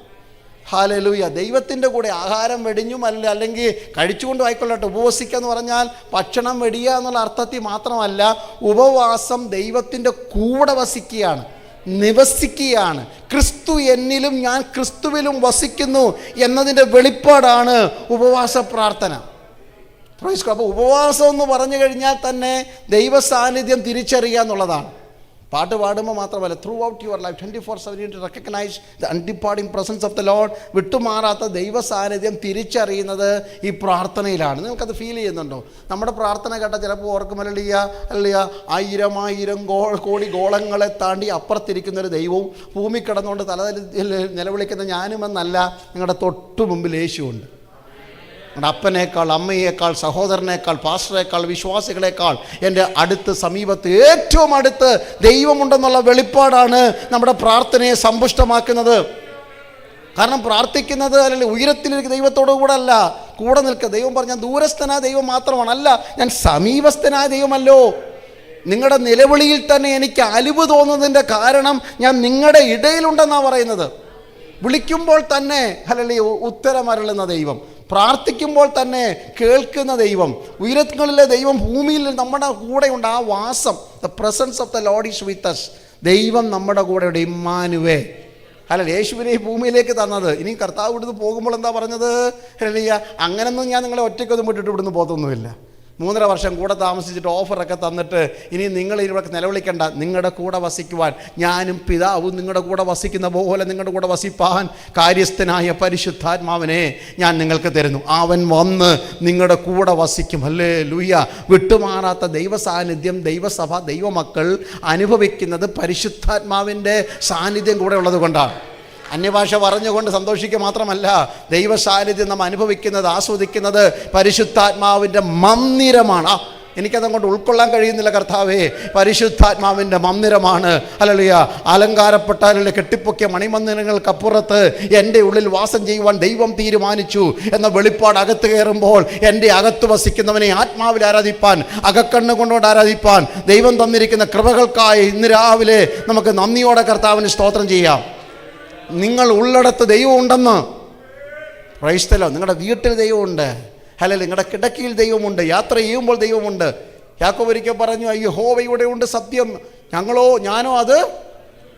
ഹാലലൂയ ദൈവത്തിന്റെ കൂടെ ആഹാരം വെടിഞ്ഞും അല്ല അല്ലെങ്കിൽ കഴിച്ചുകൊണ്ട് ആയിക്കൊള്ളട്ടെ. ഉപവസിക്കുക എന്ന് പറഞ്ഞാൽ ഭക്ഷണം വെടിയുക എന്നുള്ള അർത്ഥത്തിൽ മാത്രമല്ല ഉപവാസം ദൈവത്തിന്റെ കൂടെ വസിക്കുകയാണ്. നിവസിക്കുകയാണ്. ക്രിസ്തു എന്നിലും ഞാൻ ക്രിസ്തുവിലും വസിക്കുന്നു എന്നതിന്റെ വെളിപ്പാടാണ് ഉപവാസ പ്രാർത്ഥന. അപ്പോൾ ഉപവാസം എന്ന് പറഞ്ഞു കഴിഞ്ഞാൽ തന്നെ ദൈവ സാന്നിധ്യം തിരിച്ചറിയുക എന്നുള്ളതാണ്. പാട്ട് പാടുമ്പോൾ മാത്രമല്ല throughout your life twenty four seven to recognise the undeparting presence of the lord വിട്ടുമാറാത്ത ദൈവ സാന്നിധ്യം തിരിച്ചറിയുന്നത് ഈ പ്രാർത്ഥനയിലാണ്. നിങ്ങൾക്കത് ഫീൽ ചെയ്യുന്നുണ്ടോ? നമ്മുടെ പ്രാർത്ഥന കേട്ട ചിലപ്പോൾ ഓർക്കുമല്ലിയ അല്ലയ ആയിരം ആയിരം ഗോ കോടി ഗോളങ്ങളെ താണ്ടി അപ്പുറത്തിരിക്കുന്ന ഒരു ദൈവവും ഭൂമി കിടന്നുകൊണ്ട് തല നിലവിളിക്കുന്ന ഞാനുമെന്നല്ല നിങ്ങളുടെ തൊട്ടു മുമ്പിൽ യേശുവുണ്ട്. നമ്മുടെ അപ്പനേക്കാൾ അമ്മയേക്കാൾ സഹോദരനേക്കാൾ പാസ്റ്ററേക്കാൾ വിശ്വാസികളെക്കാൾ എന്റെ അടുത്ത് സമീപത്ത് ഏറ്റവും അടുത്ത് ദൈവമുണ്ടെന്നുള്ള വെളിപ്പാടാണ് നമ്മുടെ പ്രാർത്ഥനയെ സമ്പുഷ്ടമാക്കുന്നത്. കാരണം പ്രാർത്ഥിക്കുന്നത് അല്ലെങ്കിൽ ഉയരത്തിലിരിക്കുന്ന ദൈവത്തോടു കൂടെ അല്ല. കൂടെ നിൽക്കുക. ദൈവം പറഞ്ഞാൽ ദൂരസ്ഥനായ ദൈവം മാത്രമാണ്. അല്ല ഞാൻ സമീപസ്ഥനായ ദൈവമല്ലോ. നിങ്ങളുടെ നിലവിളിയിൽ തന്നെ എനിക്ക് അലിവ് തോന്നുന്നതിന്റെ കാരണം ഞാൻ നിങ്ങളുടെ ഇടയിലുണ്ടെന്നാണ് പറയുന്നത്. വിളിക്കുമ്പോൾ തന്നെ അല്ലെങ്കിൽ ഉത്തരമരളുന്ന ദൈവം. പ്രാർത്ഥിക്കുമ്പോൾ തന്നെ കേൾക്കുന്ന ദൈവം ഉയരങ്ങളിലെ ദൈവം ഭൂമിയിൽ നമ്മുടെ കൂടെയുണ്ട് ആ വാസം the presence of the lord is with us ദൈവം നമ്മുടെ കൂടെയുണ്ട് ഇമ്മാനുവേ. അല്ല യേശുവിനെ ഈ ഭൂമിയിലേക്ക് തന്നത്. ഇനി കർത്താവ് ഇവിടുന്ന് പോകുമ്പോൾ എന്താ പറഞ്ഞത്? അങ്ങനെയൊന്നും അങ്ങനൊന്നും ഞാൻ നിങ്ങളെ ഒറ്റയ്ക്കൊന്നും വിട്ടിട്ട് ഇവിടുന്ന് പോകത്തൊന്നുമില്ല. മൂന്നര വർഷം കൂടെ താമസിച്ചിട്ട് ഓഫറൊക്കെ തന്നിട്ട് ഇനി നിങ്ങൾ ഇവിടെ നിലവിളിക്കേണ്ട. നിങ്ങളുടെ കൂടെ വസിക്കുവാൻ. ഞാനും പിതാവും നിങ്ങളുടെ കൂടെ വസിക്കുന്ന പോലെ നിങ്ങളുടെ കൂടെ വസിപ്പാൻ കാര്യസ്ഥനായ പരിശുദ്ധാത്മാവനെ ഞാൻ നിങ്ങൾക്ക് തരുന്നു. അവൻ വന്ന് നിങ്ങളുടെ കൂടെ വസിക്കും. അല്ലേ ലൂയ വിട്ടുമാറാത്ത ദൈവ സാന്നിധ്യം ദൈവസഭ ദൈവമക്കൾ അനുഭവിക്കുന്നത് പരിശുദ്ധാത്മാവിന്റെ സാന്നിധ്യം കൂടെ ഉള്ളത് കൊണ്ടാണ് അന്യഭാഷ പറഞ്ഞുകൊണ്ട് സന്തോഷിക്കുക മാത്രമല്ല ദൈവ സാന്നിധ്യം നാം അനുഭവിക്കുന്നത് ആസ്വദിക്കുന്നത് പരിശുദ്ധാത്മാവിന്റെ മന്ദിരമാണ്. ആ എനിക്കതങ്ങോട്ട് ഉൾക്കൊള്ളാൻ കഴിയുന്നില്ല കർത്താവേ പരിശുദ്ധാത്മാവിന്റെ മന്ദിരമാണ്. അല്ലല്ലയ അലങ്കാരപ്പെട്ട അല്ലെങ്കിൽ കെട്ടിപ്പൊക്കിയ മണിമന്ദിരങ്ങൾക്കപ്പുറത്ത് എന്റെ ഉള്ളിൽ വാസം ചെയ്യുവാൻ ദൈവം തീരുമാനിച്ചു എന്ന വെളിപ്പാട് അകത്ത് കയറുമ്പോൾ എന്റെ അകത്ത് വസിക്കുന്നവനെ ആത്മാവിൽ ആരാധിപ്പാൻ അകക്കണ്ണ് ആരാധിപ്പാൻ ദൈവം തന്നിരിക്കുന്ന കൃപകൾക്കായി ഇന്ന് രാവിലെ നമുക്ക് നന്ദിയോടെ കർത്താവിന് സ്തോത്രം ചെയ്യാം. നിങ്ങൾ ഉള്ളിടത്ത് ദൈവമുണ്ടെന്ന്. ക്രൈസ്തലോ നിങ്ങളുടെ വീട്ടിൽ ദൈവമുണ്ട്. അല്ലെ നിങ്ങളുടെ കിടക്കയിൽ ദൈവമുണ്ട്. യാത്ര ചെയ്യുമ്പോൾ ദൈവമുണ്ട്. യാക്കോബ് ഒരിക്കൽ പറഞ്ഞു അയ്യോ ഹോവയുടെ ഉണ്ട് സത്യം. ഞങ്ങളോ ഞാനോ അത്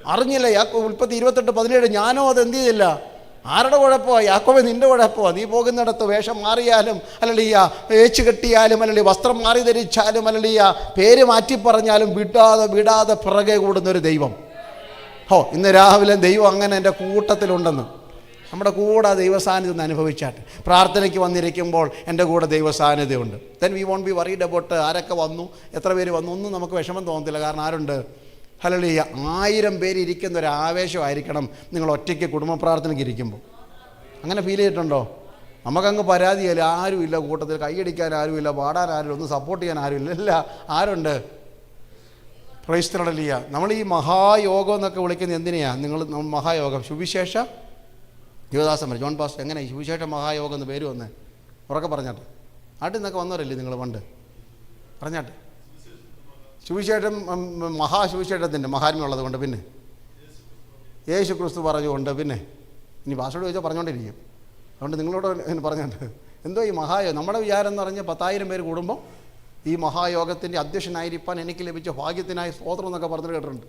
അറിഞ്ഞില്ല. യാക്കോ ഉൽപ്പത്തി ഇരുപത്തെട്ട് പതിനേഴ് ഞാനോ അത് എന്ത് ചെയ്തില്ല? ആരുടെ കുഴപ്പമാണ് യാക്കോബെ നിന്റെ കുഴപ്പമാണ് നീ പോകുന്നിടത്ത് വേഷം മാറിയാലും അല്ലളിയ ഏച്ചു കെട്ടിയാലും അല്ലെങ്കിൽ വസ്ത്രം മാറി ധരിച്ചാലും അല്ലളിയ പേര് മാറ്റി പറഞ്ഞാലും വിടാതെ വിടാതെ പിറകെ കൂടുന്നൊരു ദൈവം. ഹോ ഇന്ന് രാവിലെ ദൈവം അങ്ങനെ എന്റെ കൂട്ടത്തിലുണ്ടെന്ന്. നമ്മുടെ കൂടെ ദൈവസാന്നിധ്യം അനുഭവിച്ചാട്ട്. പ്രാർത്ഥനയ്ക്ക് വന്നിരിക്കുമ്പോൾ എന്റെ കൂടെ ദൈവസാന്നിധ്യമുണ്ട്. Then we won't be worried about ആരൊക്കെ വന്നു എത്ര പേര് വന്നു ഒന്നും നമുക്ക് വിഷമം തോന്നത്തില്ല. കാരണം ആരുണ്ട്? ഹലോ ആയിരം പേര് ഇരിക്കുന്ന ഒരു ആവേശമായിരിക്കണം നിങ്ങൾ ഒറ്റയ്ക്ക് കുടുംബ പ്രാർത്ഥനയ്ക്ക് ഇരിക്കുമ്പോൾ. അങ്ങനെ ഫീൽ ചെയ്തിട്ടുണ്ടോ? നമുക്കങ്ങ് പരാതിയല്ല? ആരുമില്ല കൂട്ടത്തിൽ കൈയടിക്കാൻ ആരുമില്ല പാടാൻ ആരുമില്ല ഒന്ന് സപ്പോർട്ട് ചെയ്യാൻ ആരുമില്ല. ഇല്ല ആരുണ്ട്? പ്രൈസ്തരടലിയ നമ്മൾ ഈ മഹായോഗം എന്നൊക്കെ വിളിക്കുന്നത് എന്തിനെയാണ് നിങ്ങൾ മഹായോഗം. സുവിശേഷ ജീവദാസൻ പറഞ്ഞു. ജോൺ പാസ് എങ്ങനെ? സുവിശേഷ മഹായോഗം എന്ന് പേര് വന്ന്. ഉറക്കെ പറഞ്ഞാട്ടെ. നാട്ടിൽ നിന്നൊക്കെ വന്നവരല്ലേ നിങ്ങൾ പണ്ട്? പറഞ്ഞാട്ടെ. സുവിശേഷം മഹാസുവിശേഷത്തിന്റെ മഹാത്മ്യമുള്ളത് കൊണ്ട് പിന്നെ. യേശു ക്രിസ്തു പറഞ്ഞുകൊണ്ട് പിന്നെ. ഇനി ഭാഷയോട് ചോദിച്ചാൽ പറഞ്ഞുകൊണ്ടിരിക്കും. അതുകൊണ്ട് നിങ്ങളോട് പറഞ്ഞിട്ട്. എന്തോ ഈ മഹായോഗം? നമ്മുടെ വിചാരം എന്ന് പറഞ്ഞാൽ പത്തായിരം പേര് കൂടുമ്പോൾ ഈ മഹായോഗത്തിന്റെ അധ്യക്ഷനായിരിക്കാൻ എനിക്ക് ലഭിച്ച ഭാഗ്യത്തിനായി സ്തോത്രം എന്നൊക്കെ പറഞ്ഞിട്ട് കേട്ടിട്ടുണ്ട്.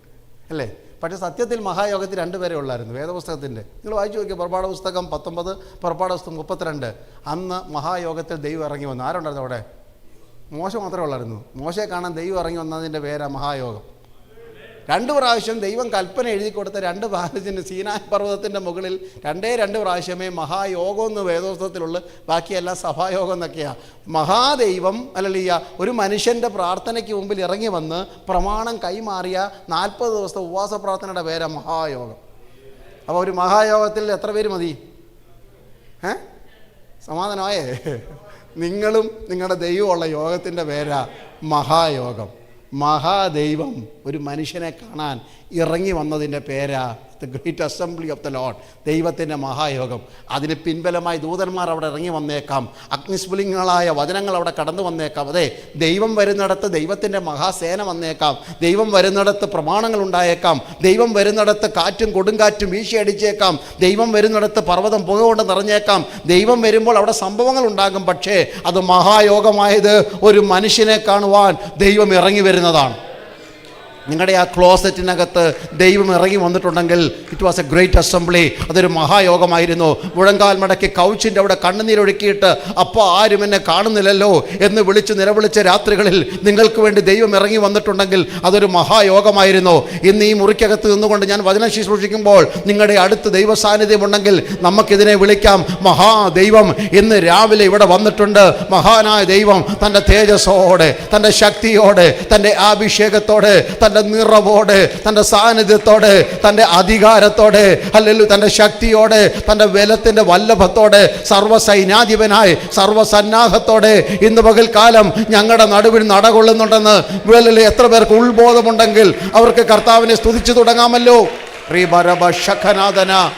അല്ലേ? പക്ഷേ സത്യത്തിൽ മഹായോഗത്തിൽ രണ്ടുപേരെ ഉള്ളായിരുന്നു വേദപുസ്തകത്തിന്റെ നിങ്ങൾ വായിച്ചു നോക്കിയ പുറപ്പാട് പുസ്തകം പത്തൊമ്പത് പുറപ്പാട് പുസ്തകം മുപ്പത്തിരണ്ട്. അന്ന് മഹായോഗത്തിൽ ദൈവം ഇറങ്ങി വന്നു. ആരുണ്ടായിരുന്നു അവിടെ? മോശം മാത്രമേ ഉള്ളായിരുന്നു. മോശയെ കാണാൻ ദൈവം ഇറങ്ങി വന്നതിന്റെ പേരാണ് മഹായോഗം. രണ്ട് പ്രാവശ്യം ദൈവം കൽപ്പന എഴുതി കൊടുത്ത രണ്ട് പ്രാവശ്യത്തിന് സീനായ് പർവതത്തിന്റെ മുകളിൽ രണ്ടേ രണ്ട് പ്രാവശ്യമേ മഹായോഗം എന്ന് വേദോത്സവത്തിലുള്ള ബാക്കിയെല്ലാം സഭായോഗം എന്നൊക്കെയാണ് മഹാദൈവം അല്ലല്ല ഒരു മനുഷ്യന്റെ പ്രാർത്ഥനയ്ക്ക് മുമ്പിൽ ഇറങ്ങി വന്ന് പ്രമാണം കൈമാറിയ നാൽപ്പത് ദിവസത്തെ ഉപവാസ പ്രാർത്ഥനയുടെ പേരാണ് മഹായോഗം. അപ്പോൾ ഒരു മഹായോഗത്തിൽ എത്ര പേര് മതി? ഏ? സമാധാനമായേ? നിങ്ങളും നിങ്ങളുടെ ദൈവമുള്ള യോഗത്തിന്റെ പേരാ മഹായോഗം. മഹാദൈവം. ഒരു മനുഷ്യനെ കാണാൻ ഇറങ്ങി വന്നതിന്റെ പേരാ the great assembly of the lord ദൈവത്തിന്റെ മഹായോഗം. അതിന് പിൻബലമായി ദൂതന്മാർ അവിടെ ഇറങ്ങി വന്നേക്കാം. അഗ്നിസ്ഫുലിംഗങ്ങളായ വചനങ്ങൾ അവിടെ കടന്നു വന്നേക്കാം. അതെ ദൈവം വരുന്നിടത്ത് ദൈവത്തിന്റെ മഹാസേന വന്നേക്കാം. ദൈവം വരുന്നിടത്ത് പ്രമാണങ്ങൾ ഉണ്ടായേക്കാം. ദൈവം വരുന്നിടത്ത് കാറ്റും കൊടുങ്കാറ്റും വീശിയടിച്ചേക്കാം. ദൈവം വരുന്നിടത്ത് പർവതം പുക കൊണ്ട് നിറഞ്ഞേക്കാം. ദൈവം വരുമ്പോൾ അവിടെ സംഭവങ്ങൾ ഉണ്ടാകും. പക്ഷേ അത് മഹായോഗമായത് ഒരു മനുഷ്യനെ കാണുവാൻ ദൈവം ഇറങ്ങി വരുന്നതാണ്. നിങ്ങളുടെ ആ ക്ലോസറ്റിനകത്ത് ദൈവം ഇറങ്ങി വന്നിട്ടുണ്ടെങ്കിൽ it was a great assembly അതൊരു മഹായോഗമായിരുന്നു. മുഴങ്കാൽ മടക്കി കൗച്ചിന്റെ അവിടെ കണ്ണുനീരൊഴുക്കിയിട്ട് അപ്പോൾ ആരും എന്നെ കാണുന്നില്ലല്ലോ എന്ന് വിളിച്ച് നിലവിളിച്ച രാത്രികളിൽ നിങ്ങൾക്ക് വേണ്ടി ദൈവം ഇറങ്ങി വന്നിട്ടുണ്ടെങ്കിൽ അതൊരു മഹായോഗമായിരുന്നു. ഇന്ന് ഈ മുറിക്കകത്ത് നിന്നുകൊണ്ട് ഞാൻ വചനം ശുശ്രൂഷിക്കുമ്പോൾ നിങ്ങളുടെ അടുത്ത് ദൈവ സാന്നിധ്യമുണ്ടെങ്കിൽ നമുക്കിതിനെ വിളിക്കാം. മഹാദൈവം ഇന്ന് രാവിലെ ഇവിടെ വന്നിട്ടുണ്ട്. മഹാനായ ദൈവം തന്റെ തേജസ്സോടെ തന്റെ ശക്തിയോടെ തന്റെ ആഭിഷേകത്തോടെ തന്റെ നിറവോടെ തന്റെ സാന്നിധ്യത്തോടെ തന്റെ അധികാരത്തോടെ അല്ലെങ്കിൽ തന്റെ ശക്തിയോടെ തന്റെ ബലത്തിന്റെ വല്ലഭത്തോടെ സർവസൈന്യാധിപനായി സർവസന്നാഹത്തോടെ ഇന്ന് പകൽക്കാലം ഞങ്ങളുടെ നടുവിൽ നടകൊള്ളുന്നുണ്ടെന്ന് വേലിൽ എത്ര പേർക്ക് ഉൾബോധമുണ്ടെങ്കിൽ അവർക്ക് കർത്താവിനെ സ്തുതിച്ചു തുടങ്ങാമല്ലോ. ശ്രീ ബരബ ശഖനാഥന.